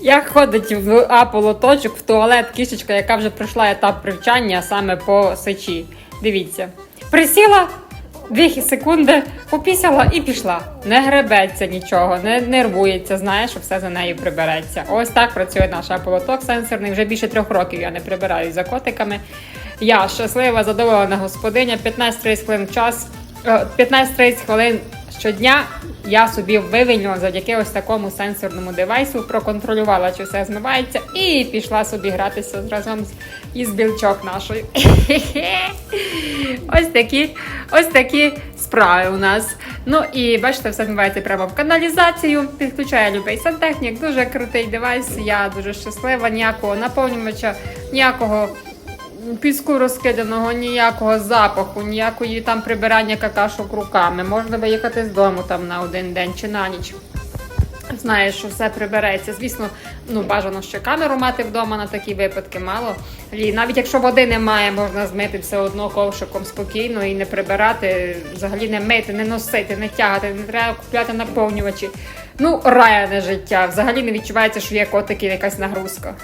Як ходить в аполоточок в туалет кішечка, яка вже пройшла етап привчання саме по сечі. Дивіться. Присіла, дві секунди, попісяла і пішла. Не гребеться нічого, не нервується, знає, що все за нею прибереться. Ось так працює наш аполоток сенсорний. Вже більше трьох років я не прибираю за котиками. Я щаслива, задоволена господиня, 15-30 хвилин час. е, 15-30 хвилин щодня я собі вивільнила завдяки ось такому сенсорному девайсу, проконтролювала, чи все змивається, і пішла собі гратися разом із білчок нашою. ось такі, ось такі справи у нас. Ну і бачите, все змивається прямо в каналізацію. Підключає любий сантехнік, дуже крутий девайс. Я дуже щаслива, ніякого наповнювача, ніякого піску розкиданого, ніякого запаху, ніякої там прибирання какашок руками. Можна виїхати з дому там на один день чи на ніч. Знаєш, що все прибереться. Звісно, ну бажано ще камеру мати вдома на такі випадки. Мало лі. Навіть якщо води немає, можна змити все одно ковшиком спокійно і не прибирати, взагалі не мити, не носити, не тягати, не треба купляти наповнювачі. Ну, раяне життя. Взагалі не відчувається, що є котики якась нагрузка.